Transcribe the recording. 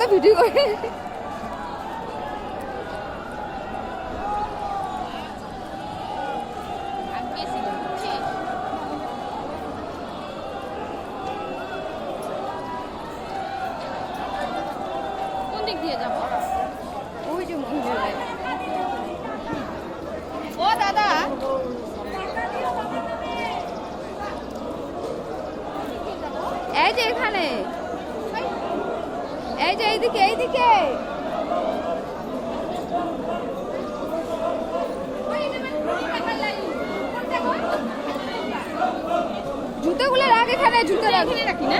তো ভিডিও করে। এই যে এখানে। এই যে এইদিকে এইদিকে। জুতোগুলো রাখ এখানে জুতো রাখ এখানে রাখি না?